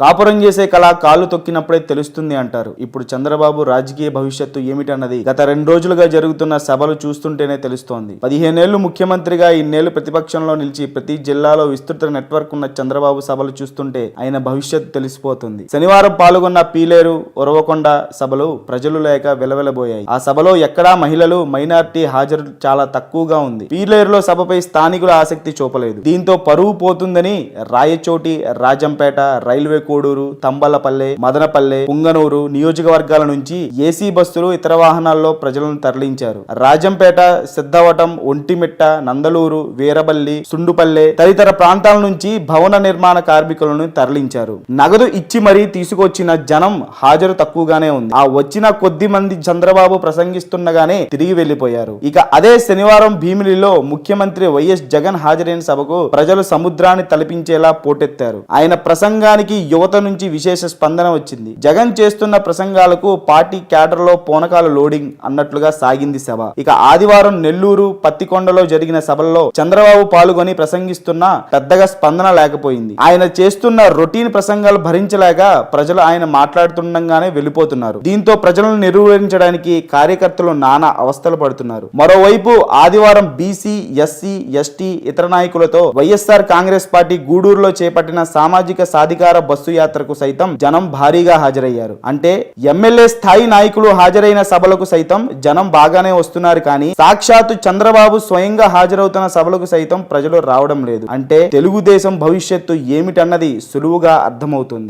కాపురం చేసే కళ కాళ్ళు తొక్కినప్పుడే తెలుస్తుంది అంటారు. ఇప్పుడు చంద్రబాబు రాజకీయ భవిష్యత్తు ఏమిటన్నది గత రెండు రోజులుగా జరుగుతున్న సభలు చూస్తుంటేనే తెలుస్తోంది. పదిహేనేళ్ళు ముఖ్యమంత్రిగా ఇన్నేళ్ళు ప్రతిపక్షంలో నిలిచి ప్రతి జిల్లాలో విస్తృత నెట్వర్క్ ఉన్న చంద్రబాబు సభలు చూస్తుంటే ఆయన భవిష్యత్తు తెలిసిపోతుంది. శనివారం పాల్గొన్న పీలేరు ఒరవకొండ సభలు ప్రజలు లేక వెలవెలబోయాయి. ఆ సభలో ఎక్కడా మహిళలు మైనార్టీ హాజరు చాలా తక్కువగా ఉంది. పీలేరులో సభపై స్థానికుల ఆసక్తి చూపలేదు. దీంతో పరువు పోతుందని రాయచోటి రాజంపేట రైల్వే కోడూరు తంబలపల్లె మదనపల్లె పుంగనూరు నియోజకవర్గాల నుంచి ఏసీ బస్సులు ఇతర వాహనాల్లో ప్రజలను తరలించారు. రాజంపేట సిద్ధవటం ఒంటిమిట్ట నందలూరు వీరబల్లి సుండుపల్లె తదితర ప్రాంతాల నుంచి భవన నిర్మాణ కార్మికులను తరలించారు. నగదు ఇచ్చి మరీ తీసుకొచ్చిన జనం హాజరు తక్కువగానే ఉంది. ఆ వచ్చిన కొద్ది మంది చంద్రబాబు ప్రసంగిస్తుండగానే తిరిగి వెళ్ళిపోయారు ఇక అదే శనివారం భీమిలిలో ముఖ్యమంత్రి వైఎస్ జగన్ హాజరైన సభకు ప్రజలు సముద్రాన్ని తలపించేలా పోటెత్తారు. ఆయన ప్రసంగానికి యువత నుంచి విశేష స్పందన వచ్చింది. జగన్ చేస్తున్న ప్రసంగాలకు పార్టీ క్యాడర్లో పోనకాల లోడింగ్ అన్నట్లుగా సాగింది సభ ఇక ఆదివారం నెల్లూరు పత్తికొండలో జరిగిన సభల్లో చంద్రబాబు పాల్గొని ప్రసంగిస్తున్నా పెద్దగా స్పందన లేకపోయింది. ఆయన చేస్తున్న రొటీన్ ప్రసంగాలు భరించలేక ప్రజలు ఆయన మాట్లాడుతుండగానే వెళ్ళిపోతున్నారు. దీంతో ప్రజలను నిర్వహించడానికి కార్యకర్తలు నానా అవస్థలు పడుతున్నారు. మరోవైపు ఆదివారం బీసీ ఎస్సీ ఎస్టీ ఇతర నాయకులతో వైఎస్ఆర్ కాంగ్రెస్ పార్టీ గూడూరులో చేపట్టిన సామాజిక సాధికార బస్సు బస్సు యాత్రకు సైతం జనం భారీగా హాజరయ్యారు. అంటే ఎమ్మెల్యే స్థాయి నాయకులు హాజరైన సభలకు సైతం జనం బాగానే వస్తున్నారు కానీ సాక్షాత్తు చంద్రబాబు స్వయంగా హాజరవుతున్న సభలకు సైతం ప్రజలు రావడం లేదు. అంటే తెలుగుదేశం భవిష్యత్తు ఏమిటన్నది సులువుగా అర్థమవుతుంది.